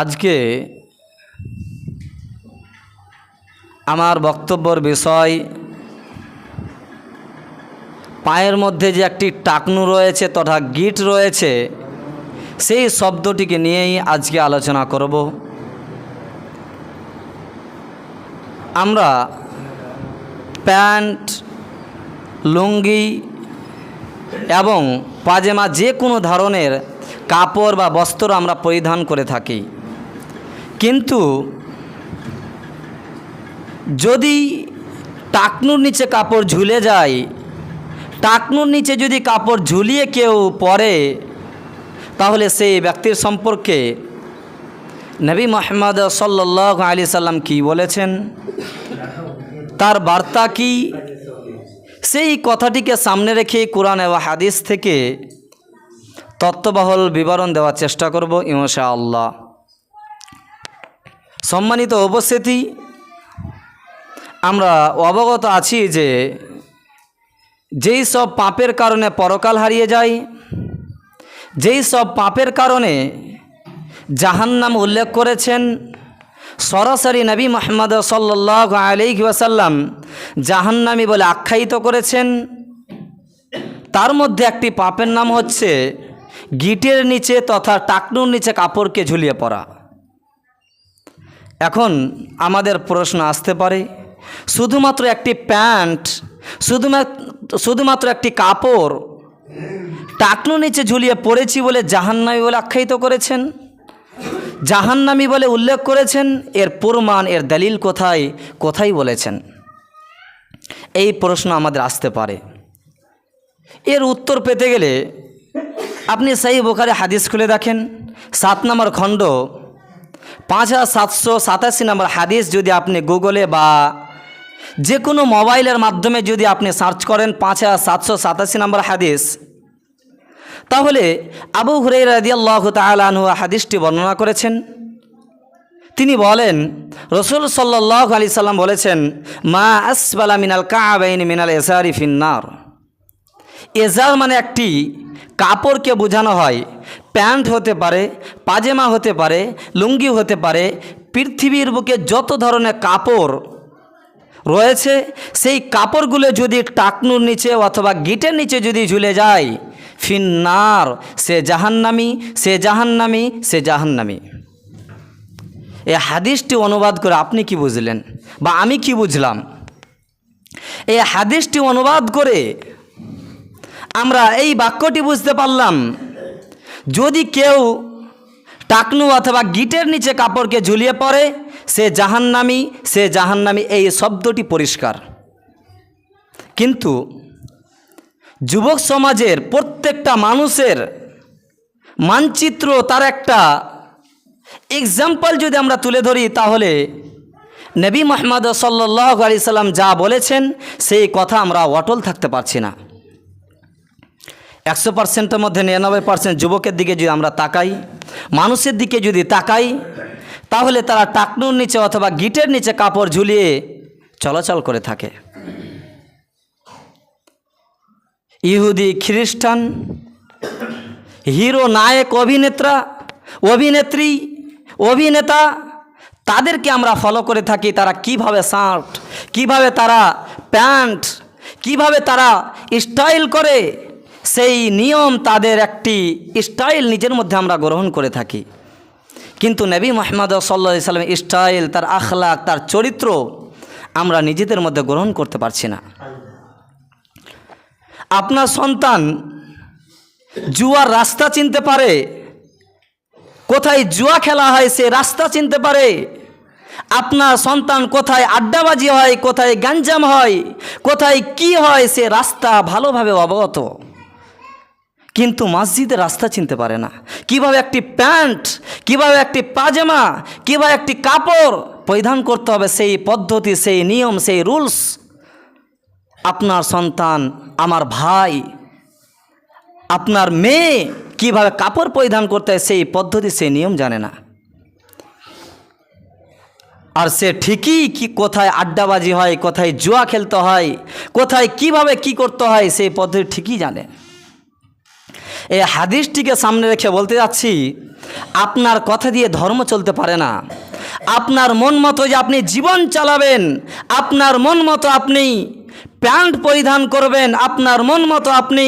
আজকে আমার বক্তব্যর বিষয়, পায়ের মধ্যে যে একটি টাকনু রয়েছে তথা গিট রয়েছে, সেই শব্দটিকে নিয়েই আজকে আলোচনা করব। আমরা প্যান্ট, লুঙ্গি এবং পাজামা যে কোনো ধরনের কাপড় বা বস্ত্র আমরা পরিধান করে থাকি। কিন্তু যদি টাকনুর নিচে কাপড় ঝুলে যায়, টাকনুর নিচে যদি কাপড় ঝুলিয়ে কেউ পরে, তাহলে সেই ব্যক্তির সম্পর্কে নবী মোহাম্মদ সাল্লাহ আলি সাল্লাম কী বলেছেন? তার বার্তা কি? সেই কথাটিকে সামনে রেখে কোরআন এবং হাদিস থেকে তত্ত্ববহল বিবরণ দেওয়ার চেষ্টা করব ইমশা আল্লাহ সম্মানিত উপস্থিতি, আমরা অবগত আছি যে যেই সব পাপের কারণে পরকাল হারিয়ে যায়, যেই সব পাপের কারণে জাহান্নাম উল্লেখ করেছেন, সরাসরি নবী মোহাম্মদ সাল্লাহ আলহি ওয়াসাল্লাম জাহান্নামি বলে আখ্যায়িত করেছেন। তার মধ্যে একটি পাপের নাম হচ্ছে গিটের নিচে তথা টাকনুর নিচে কাপড়কে ঝুলিয়ে পড়া এখন আমাদের প্রশ্ন আসতে পারে, শুধুমাত্র একটি প্যান্ট শুধুমাত্র শুধুমাত্র একটি কাপড় টাকনু নিচে ঝুলিয়ে পড়েছি বলে জাহান্নামি বলে আখ্যায়িত করেছেন? জাহান্নামি বলে উল্লেখ করেছেন, এর প্রমাণ, এর দলিল কোথায় কোথায় বলেছেন? এই প্রশ্ন আমাদের আসতে পারে। এর উত্তর পেতে গেলে আপনি সেই বোখারে হাদিস খুলে দেখেন, সাত নম্বর খণ্ড পাঁচ হাজার সাতশো সাতাশি নম্বর হাদিস যদি আপনি গুগলে বা যে কোনো মোবাইলের মাধ্যমে যদি আপনি সার্চ করেন পাঁচ হাজার সাতশো সাতাশি নম্বর হাদিস, তাহলে আবু হুরাই রাজি আল্লাহ তালু হাদিসটি বর্ণনা করেছেন। তিনি বলেন, রসুল সাল্লাহ আলি সাল্লাম বলেছেন, মা আসবালা মিনাল কাবাইন মিনাল এসারি ফিন্নার এজার মানে একটি কাপড়কে বোঝানো হয় প্যান্ট হতে পারে, পাজেমা হতে পারে, লুঙ্গি হতে পারে, পৃথিবীর বুকে যত ধরনের কাপড় রয়েছে, সেই কাপড়গুলো যদি টাকনুর নিচে অথবা গিটের নিচে যদি ঝুলে যায়, ফিন্নার, সে জাহান্নামি সে জাহান্নামি সে জাহান্নামি। এ হাদিসটি অনুবাদ করে আপনি কি বুঝলেন বা আমি কি বুঝলাম? এই হাদিসটি অনুবাদ করে আমরা এই বাক্যটি বুঝতে পারলাম। যদি কেউ টাকনু অথবা গিটের নিচে কাপড়কে ঝুলিয়ে পড়ে, সে জাহান্নামি সে জাহান্নামি এই শব্দটি পরিষ্কার। কিন্তু যুবক সমাজের প্রত্যেকটা মানুষের মানচিত্র তার একটা এক্সাম্পল যদি আমরা তুলে ধরি, তাহলে নবী মোহাম্মদ সাল্লাহ আলি সাল্লাম যা বলেছেন, সেই কথা আমরা অটল থাকতে পারছি না। একশো পার্সেন্টের মধ্যে নিরানব্বই পার্সেন্ট যুবকের দিকে যদি আমরা তাকাই, মানুষের দিকে যদি তাকাই, তাহলে তারা টাকনুর নিচে অথবা গিটের নিচে কাপড় ঝুলিয়ে চলাচল করে থাকে। ইহুদি খ্রিস্টান, হিরো নায়ক অভিনেত্রা, অভিনেত্রী, অভিনেতা, তাদেরকে আমরা ফলো করে থাকি, তারা কীভাবে শার্ট, কীভাবে তারা প্যান্ট, কীভাবে তারা স্টাইল করে সেই নিয়ম তাদের একটি স্টাইল নিজের মধ্যে আমরা গ্রহণ করে থাকি। কিন্তু নবী মোহাম্মদ সাল্লা সাল্লামের স্টাইল, তার আখলাক, তার চরিত্র আমরা নিজেদের মধ্যে গ্রহণ করতে পারছি না। আপনার সন্তান জুয়ার রাস্তা চিনতে পারে, কোথায় জুয়া খেলা হয় সে রাস্তা চিনতে পারে, আপনার সন্তান কোথায় আড্ডাবাজি হয়, কোথায় গাঞ্জাম হয়, কোথায় কি হয় সে রাস্তা ভালোভাবে অবগত। কিন্তু মসজিদের রাস্তা চিনতে পারে না। কীভাবে একটি প্যান্ট, কীভাবে একটি পাজামা, কীভাবে একটি কাপড় পরিধান করতে হবে সেই পদ্ধতি, সেই নিয়ম, সেই রুলস? আপনার সন্তান, আমার ভাই, আপনার মেয়ে কীভাবে কাপড় পরিধান করতে হয় সেই পদ্ধতি, সেই নিয়ম জানে না। আর সে ঠিকই কি কোথায় আড্ডাবাজি হয়, কোথায় জুয়া খেলতে হয়, কোথায় কীভাবে কি করতে হয় সেই পদ্ধতি ঠিকই জানে। এই হাদিসটিকে সামনে রেখে বলতে যাচ্ছি, আপনার কথা দিয়ে ধর্ম চলতে পারে না। আপনার মন মতো যে আপনি জীবন চালাবেন, আপনার মন মতো আপনি প্যান্ট পরিধান করবেন, আপনার মন মতো আপনি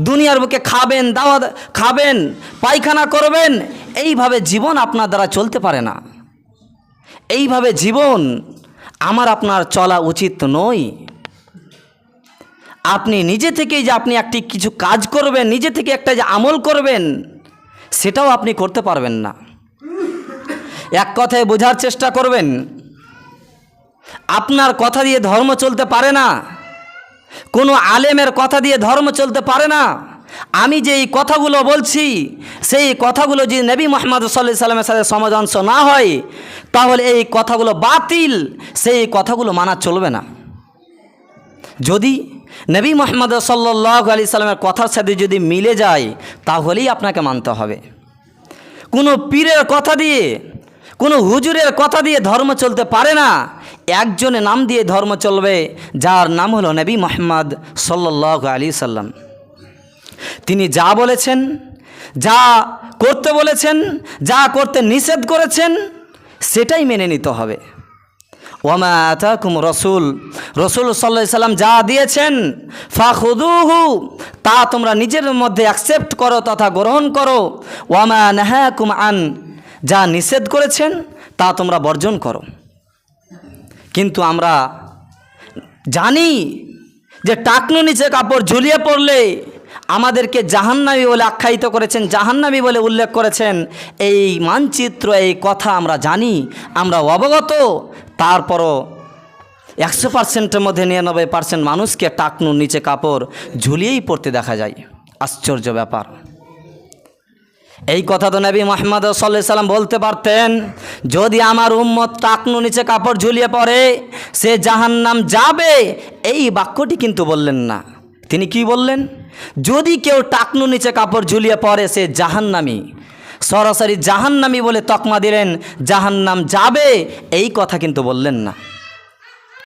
দুনিয়ার বুকে খাবেন দাওয়া খাবেন, পায়খানা করবেন, এইভাবে জীবন আপনার দ্বারা চলতে পারে না। এইভাবে জীবন আমার আপনার চলা উচিত নয়। আপনি নিজে থেকেই যে আপনি একটি কিছু কাজ করবেন, নিজে থেকে একটা যে আমল করবেন, সেটাও আপনি করতে পারবেন না। এক কথায় বোঝার চেষ্টা করবেন, আপনার কথা দিয়ে ধর্ম চলতে পারে না, কোনো আলেমের কথা দিয়ে ধর্ম চলতে পারে না। আমি যে এই কথাগুলো বলছি, সেই কথাগুলো যদি নবী মোহাম্মদ সাল্লাহ সাল্লামের সাথে সমাজাংশ না হয়, তাহলে এই কথাগুলো বাতিল, সেই কথাগুলো মানা চলবে না। যদি নবী মোহাম্মদ সাল্লাহ আলি সাল্লামের কথার সাথে যদি মিলে যায়, তাহলেই আপনাকে মানতে হবে। কোনো পীরের কথা দিয়ে, কোনো হুজুরের কথা দিয়ে ধর্ম চলতে পারে না। একজনে নাম দিয়ে ধর্ম চলবে, যার নাম হলো নবী মোহাম্মদ সাল্লাহ আলি সাল্লাম। তিনি যা বলেছেন, যা করতে বলেছেন, যা করতে নিষেধ করেছেন, সেটাই মেনে নিতে হবে। ওমা আতাকুম রসুল রসুল সাল্লাহ সাল্লাম যা দিয়েছেন ফাখুদুহু তা তোমরা নিজের মধ্যে অ্যাকসেপ্ট করো তথা গ্রহণ করো। ওয়ামা নাহাকুম আন, যা নিষেধ করেছেন, তা তোমরা বর্জন করো। কিন্তু আমরা জানি যে টাকনু নিচে কাপড় ঝুলিয়ে পড়লে আমাদেরকে জাহান্নাবী বলে আখ্যায়িত করেছেন জাহান্নাবী বলে উল্লেখ করেছেন। এই মানচিত্র, এই কথা আমরা জানি, আমরা অবগত তারপরও একশো পার্সেন্টের মধ্যে নিরানব্বই পার্সেন্ট মানুষকে টাকনুর নিচে কাপড় ঝুলিয়েই পড়তে দেখা যায়। আশ্চর্য ব্যাপার। এই কথা তো নবী মোহাম্মদ সাল্লাহ সাল্লাম বলতে পারতেন, যদি আমার উম্মত টাকনু নিচে কাপড় ঝুলিয়ে পড়ে, সে জাহান্নাম যাবে। এই বাক্যটি কিন্তু বললেন না। তিনি কি বললেন? যদি কেউ টাকনু নিচে কাপড় ঝুলিয়ে পড়ে, সে জাহান্নামি। সরাসরি জাহান্নামি বলে তকমা দিলেন জাহান্নাম যাবে এই কথা কিন্তু বললেন না।